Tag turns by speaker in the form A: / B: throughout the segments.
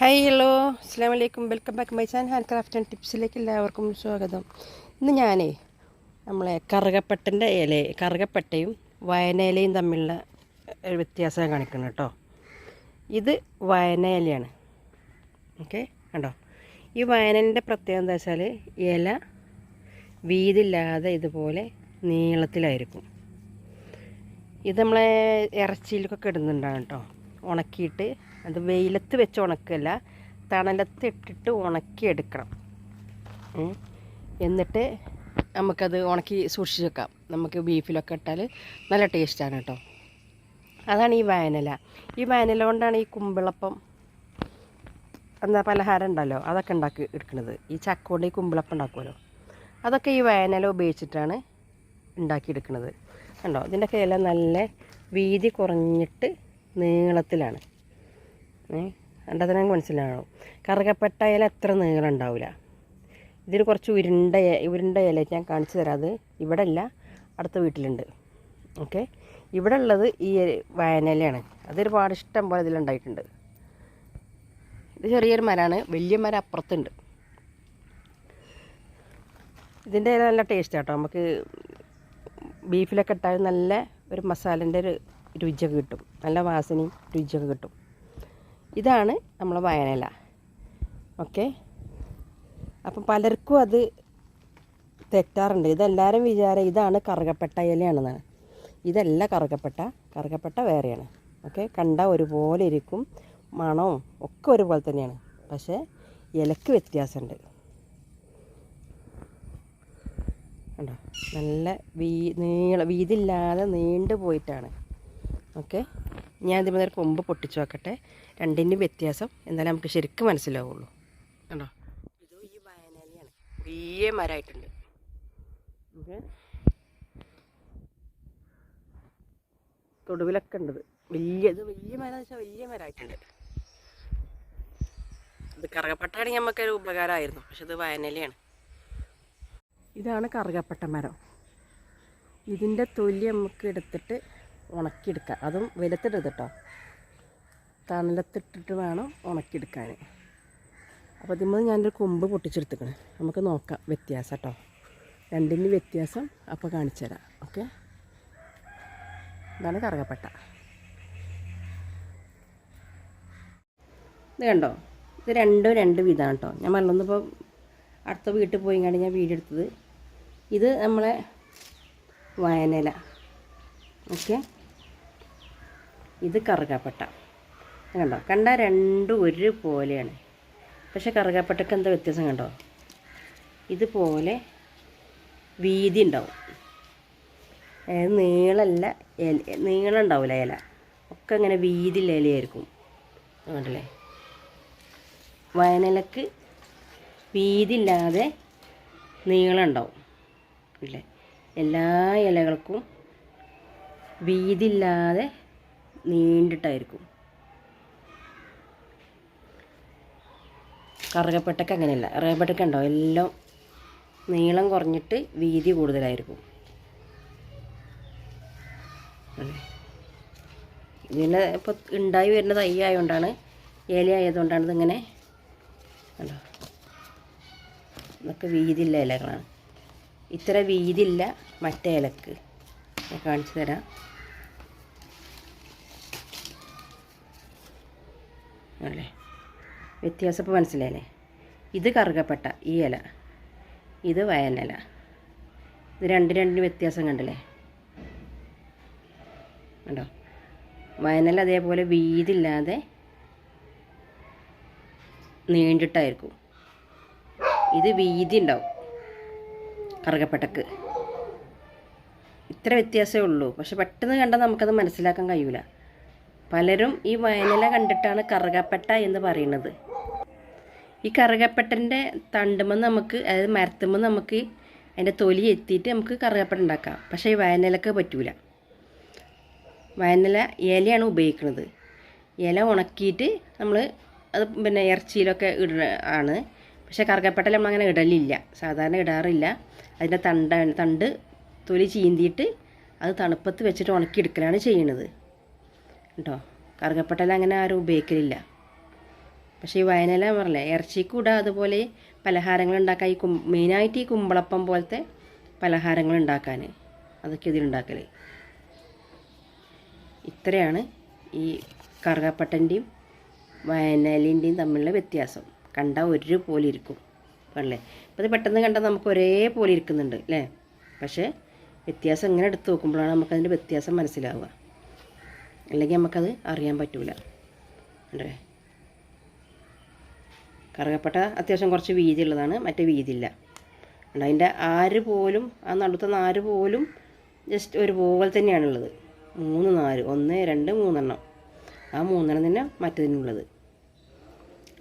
A: Hi hello അസ്സാം വലൈക്കും welcome back my Chan hand craft and ടിപ്സിലേക്ക് എല്ലാവർക്കും സ്വാഗതം. ഇന്ന് ഞാനേ നമ്മളെ കറുകപ്പട്ടന്റെ ഇല കറുകപ്പട്ടയും വയനയിലയും തമ്മിലുള്ള വ്യത്യാസം കാണിക്കണം കേട്ടോ. ഇത് വയന ഇലയാണ്. ഓക്കെ കണ്ടോ? ഈ വയനലിന്റെ പ്രത്യേകത എന്താ വെച്ചാൽ ഇല വീതില്ലാതെ ഇതുപോലെ നീളത്തിലായിരിക്കും. ഇത് നമ്മളെ ഇറച്ചിയിലൊക്കെ ഇടുന്നുണ്ടാണ് കേട്ടോ. ഉണക്കിയിട്ട് അത് വെയിലത്ത് വെച്ച് ഉണക്കല്ല തണലത്ത് ഇട്ടിട്ട് ഉണക്കിയെടുക്കണം എന്നിട്ട് നമുക്കത് ഉണക്കി സൂക്ഷിച്ച് വെക്കാം. നമുക്ക് ബീഫിലൊക്കെ ഇട്ടാൽ നല്ല ടേസ്റ്റാണ് കേട്ടോ അതാണ് ഈ വയനല ഈ വയനല കൊണ്ടാണ് ഈ കുമ്പിളപ്പം എന്താ പലഹാരം ഉണ്ടല്ലോ അതൊക്കെ ഉണ്ടാക്കി എടുക്കുന്നത് ഈ ചക്ക കൊണ്ട് ഈ കുമ്പിളപ്പം ഉണ്ടാക്കുമല്ലോ. അതൊക്കെ ഈ വയനല ഉപയോഗിച്ചിട്ടാണ് ഉണ്ടാക്കിയെടുക്കുന്നത് കണ്ടോ? ഇതിന്റെയൊക്കെ ഇല നല്ല വീതി കുറഞ്ഞിട്ട് നീളത്തിലാണ്. ഏ കണ്ടത് നിങ്ങൾക്ക് മനസ്സിലാണോ കറുകപ്പെട്ട ഇല എത്ര നീളം ഉണ്ടാവില്ല ഇതിൽ കുറച്ച് ഉരുണ്ട ഉരുണ്ട ഇല ഞാൻ കാണിച്ചു തരാം. അത് ഇവിടെ അല്ല അടുത്ത വീട്ടിലുണ്ട്. ഓക്കെ? ഇവിടെ ഉള്ളത് ഈ വയനയിലയാണ് അതൊരുപാട് ഇഷ്ടം പോലെ ഇതിലുണ്ടായിട്ടുണ്ട്. ഇത് ചെറിയൊരു മരമാണ് വലിയ മരം അപ്പുറത്തുണ്ട്. ഇതിന്റെ നല്ല ടേസ്റ്റ് കേട്ടോ നമുക്ക് ബീഫിലൊക്കെ ഇട്ടാൽ നല്ല ഒരു മസാലന്റെ ഒരു രുചിയൊക്കെ കിട്ടും. നല്ല വാസനയും രുചിയൊക്കെ കിട്ടും. ഇതാണ് നമ്മളെ വയനില. ഓക്കെ? അപ്പം പലർക്കും അത് തെറ്റാറുണ്ട്. ഇതെല്ലാവരും വിചാരം ഇതാണ് കറുകപ്പെട്ട ഇലയാണെന്നാണ്. ഇതല്ല കറുകപ്പെട്ട. കറുകപ്പെട്ട വേറെയാണ്. ഓക്കെ? കണ്ട ഒരുപോലെ ഇരിക്കും. മണവും ഒക്കെ ഒരുപോലെ തന്നെയാണ്. പക്ഷേ ഇലക്ക് വ്യത്യാസമുണ്ട്. കണ്ടോ? നല്ല വീ നീള വീതില്ലാതെ നീണ്ടു പോയിട്ടാണ് ഓക്കെ? ഞാൻ ഇതിന് നേരെ കൊമ്പ് പൊട്ടിച്ചു നോക്കട്ടെ രണ്ടിന്റെയും വ്യത്യാസം എന്നാലും നമുക്ക് ശരിക്കും മനസ്സിലാവുള്ളൂ. കണ്ടോ? ഇത് ഈ വയനാലിയാണ്. വലിയ മരമായിട്ടുണ്ട് തൊടുവിലൊക്കെ ഉണ്ട്. വലിയ ഇത് വലിയ മരം എന്ന് വെച്ചാൽ വലിയ മരമായിട്ടുണ്ട്. ഇത് കറുകപ്പട്ടാണെങ്കിൽ നമുക്കൊരു ഉപകാരമായിരുന്നു. പക്ഷെ ഇത് വയനലയാണ്. ഇതാണ് കറുകപ്പട്ട മരം. ഇതിന്റെ തൊലി നമുക്ക് എടുത്തിട്ട് ഉണക്കിയെടുക്കാം അതും വെലത്തിടരുത് കേട്ടോ തണലത്തിട്ടിട്ട് വേണം ഉണക്കിയെടുക്കാൻ. അപ്പോൾ ഇതിമ്പോൾ ഞാനൊരു കൊമ്പ് പൊട്ടിച്ചെടുത്തിക്കണം. നമുക്ക് നോക്കാം വ്യത്യാസം കേട്ടോ രണ്ടിന്റെ വ്യത്യാസം അപ്പോൾ കാണിച്ചു തരാം. ഓക്കെ? ഇതാണ് കറുകപ്പട്ട. ഇത് കണ്ടോ? ഇത് രണ്ടും രണ്ട് വിധമാണ് കേട്ടോ ഞാൻ മല്ലൊന്നിപ്പോൾ അടുത്ത വീട്ടിൽ പോയി കണ്ട് ഞാൻ വീഡിയോ എടുത്തത്. ഇത് നമ്മളെ വയനല. ഓക്കെ? ഇത് കറുകപ്പട്ട. കണ്ടോ? കണ്ട രണ്ടും ഒരുപോലെയാണ്. പക്ഷേ കറുകപ്പട്ടയ്ക്ക് എന്താ വ്യത്യാസം കണ്ടോ? ഇതുപോലെ വീതി ഉണ്ടാവും. അതായത് നീളമല്ല ഇല നീളം ഉണ്ടാവില്ല ഇല. ഒക്കെ ഇങ്ങനെ വീതിയുള്ള ഇലയായിരിക്കും. അതുകൊണ്ടല്ലേ വയനലക്ക് വീതിയില്ലാതെ നീളം ഉണ്ടാവും. ഇല്ലേ എല്ലാ ഇലകൾക്കും വീതിയില്ലാതെ നീണ്ടിട്ടായിരിക്കും. കറുകപ്പെട്ടൊക്കെ അങ്ങനെയല്ല. റേബട്ടൊക്കെ ഉണ്ടോ എല്ലാം നീളം കുറഞ്ഞിട്ട് വീതി കൂടുതലായിരിക്കും. ഇതിന്റെ ഇപ്പോൾ ഉണ്ടായി വരുന്ന തൈ ആയതുകൊണ്ടാണ് ഇല ആയതുകൊണ്ടാണ് ഇതിങ്ങനെ കണ്ടോ? ഇതൊക്കെ വീതിയില്ല ഇലകളാണ്. ഇത്ര വീതിയില്ല മറ്റേ ഇലക്ക്. ഞാൻ കാണിച്ചു തരാം. അല്ലേ വ്യത്യാസം ഇപ്പോൾ മനസ്സിലായില്ലേ? ഇത് കറുകപ്പെട്ട ഈ ഇല ഇത് വയനല ഇത് രണ്ട് രണ്ടിന് വ്യത്യാസം കണ്ടില്ലേ? കണ്ടോ? വയനല അതേപോലെ വീതില്ലാതെ നീണ്ടിട്ടായിരിക്കും. ഇത് വീതി ഉണ്ടാവും കറുകപ്പെട്ടക്ക്. ഇത്ര വ്യത്യാസമേ ഉള്ളൂ. പക്ഷെ പെട്ടെന്ന് കണ്ടാൽ നമുക്കത് മനസ്സിലാക്കാൻ കഴിയൂല. പലരും ഈ വയനില കണ്ടിട്ടാണ് കറുകപ്പട്ട എന്ന് പറയുന്നത്. ഈ കറുകപ്പട്ടന്റെ തണ്ടുമ്പോൾ നമുക്ക് അതായത് മരത്തുമ്പോൾ നമുക്ക് അതിന്റെ തൊലി എത്തിയിട്ട് നമുക്ക് കറുകപ്പട്ട ഉണ്ടാക്കാം. പക്ഷേ ഈ വയനിലക്ക് പറ്റൂല. വയനില ഇലയാണ് ഉപയോഗിക്കുന്നത്. ഇല ഉണക്കിയിട്ട് നമ്മൾ അത് പിന്നെ ഇറച്ചിയിലൊക്കെ ഇട ആണ്. പക്ഷേ കറുകപ്പെട്ടൽ നമ്മളങ്ങനെ ഇടലില്ല. സാധാരണ ഇടാറില്ല. അതിന്റെ തണ്ട തണ്ട് തൊലി ചീന്തിയിട്ട് അത് തണുപ്പത്ത് വെച്ചിട്ട് ഉണക്കിയെടുക്കലാണ് ചെയ്യുന്നത്. കേട്ടോ. കറുകപ്പട്ടല അങ്ങനെ ആരും ഉപയോഗിക്കലില്ല. പക്ഷേ ഈ വയനല പറഞ്ഞില്ലേ കൂടെ അതുപോലെ പലഹാരങ്ങൾ ഉണ്ടാക്കാൻ ഈ കും മെയിനായിട്ട് ഈ കുമ്പളപ്പം പോലത്തെ പലഹാരങ്ങൾ ഉണ്ടാക്കാൻ. അതൊക്കെ ഇതിലുണ്ടാക്കൽ ഇത്രയാണ് ഈ കറുകപ്പട്ടന്റെയും വയനലിന്റെയും തമ്മിലുള്ള വ്യത്യാസം. കണ്ടാൽ ഒരുപോലെ ഇരിക്കും. അല്ലേ? അപ്പോൾ ഇത് പെട്ടെന്ന് കണ്ടാൽ നമുക്ക് ഒരേപോലെ ഇരിക്കുന്നുണ്ട് അല്ലേ? പക്ഷേ വ്യത്യാസം ഇങ്ങനെ എടുത്ത് നോക്കുമ്പോഴാണ് നമുക്കതിന്റെ വ്യത്യാസം മനസ്സിലാവുക. അല്ലെങ്കിൽ നമുക്കത് അറിയാൻ പറ്റൂല. അല്ലേ കറുകപ്പട്ട അത്യാവശ്യം കുറച്ച് വീതിയുള്ളതാണ് മറ്റേ വീതിയില്ല. അതിന്റെ ആര് പോലും ആ നടുത്ത നാര് പോലും ജസ്റ്റ് ഒരു ഒരുപോലെ തന്നെയാണുള്ളത്. മൂന്ന് നാല് ഒന്ന് രണ്ട് മൂന്നെണ്ണം. ആ മൂന്നെണ്ണം തന്നെ മറ്റതിനുള്ളത്.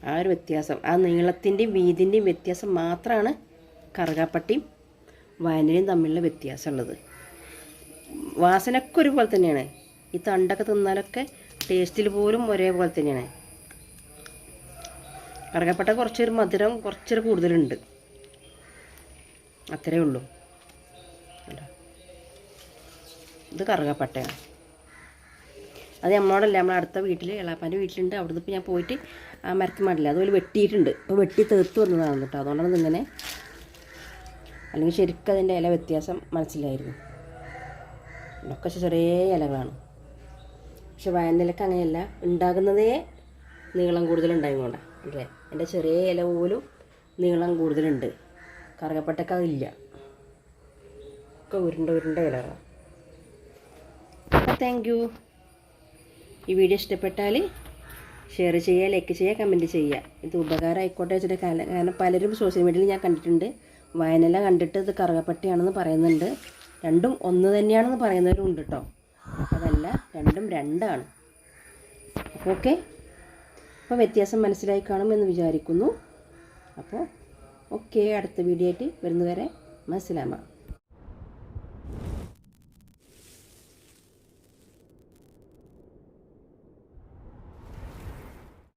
A: ആ ഒരു വ്യത്യാസം. ആ നീളത്തിന്റെയും വീതിന്റെയും വ്യത്യാസം മാത്രമാണ് കറുകാപ്പട്ടിയും വയനയും തമ്മിലുള്ള വ്യത്യാസമുള്ളത്. വാസനക്കൊരുപോലെ തന്നെയാണ്. ഈ തണ്ടൊക്കെ തിന്നാലൊക്കെ ടേസ്റ്റിൽ പോലും ഒരേപോലെ തന്നെയാണ്. കറുകപ്പട്ട കുറച്ചൊരു മധുരം കുറച്ചൊരു കൂടുതലുണ്ട്. അത്രേ ഉള്ളൂ? ഇത് കറുകപ്പട്ടയാണ്. അത് നമ്മളോടല്ല നമ്മളെ അടുത്ത വീട്ടിൽ ഇളാപ്പാന്റെ വീട്ടിലുണ്ട്. അവിടുന്ന് ഇപ്പോൾ ഞാൻ പോയിട്ട് ആ മരത്തിൽ മാടില്ല അതുപോലെ വെട്ടിയിട്ടുണ്ട്. ഇപ്പോൾ വെട്ടി തീർത്ത് വന്നതാണ് കേട്ടോ. അതുകൊണ്ടാണ് ഇങ്ങനെ അല്ലെങ്കിൽ ശരിക്കും അതിന്റെ ഇല വ്യത്യാസം മനസ്സിലായിരുന്നു. ഇതൊക്കെ ചെറിയ ഇലകളാണ്. പക്ഷെ വയനിലക്ക് അങ്ങനെയല്ല. ഉണ്ടാകുന്നതേ നീളം കൂടുതലുണ്ടായതുകൊണ്ടാണ് അല്ലേ? എന്റെ ചെറിയ ഇല പോലും നീളം കൂടുതലുണ്ട്. കറുകപ്പട്ടക്ക് അതില്ല. ഒക്കെ ഉരുണ്ട ഉരുണ്ട ഇലകളാണ് അപ്പോൾ താങ്ക് യു ഈ വീഡിയോ ഇഷ്ടപ്പെട്ടാൽ ഷെയർ ചെയ്യുക ലൈക്ക് ചെയ്യുക കമന്റ് ചെയ്യുക. ഇത് ഉപകാരം ആയിക്കോട്ടെ വെച്ചിട്ട് കാരണം പലരും സോഷ്യൽ മീഡിയയിൽ ഞാൻ കണ്ടിട്ടുണ്ട്. വയനില കണ്ടിട്ട് ഇത് കറുകപ്പട്ടിയാണെന്ന് പറയുന്നുണ്ട്. രണ്ടും ഒന്ന് തന്നെയാണെന്ന് പറയുന്നവരും ഉണ്ട് കേട്ടോ. അതല്ല രണ്ടും രണ്ടാണ്. ഓക്കെ? അപ്പോൾ വ്യത്യാസം മനസ്സിലായി കാണുമെന്ന് വിചാരിക്കുന്നു. അപ്പോൾ ഓക്കെ അടുത്ത വീഡിയോ ആയിട്ട് വരുന്നവരെ മനസ്സിലാമ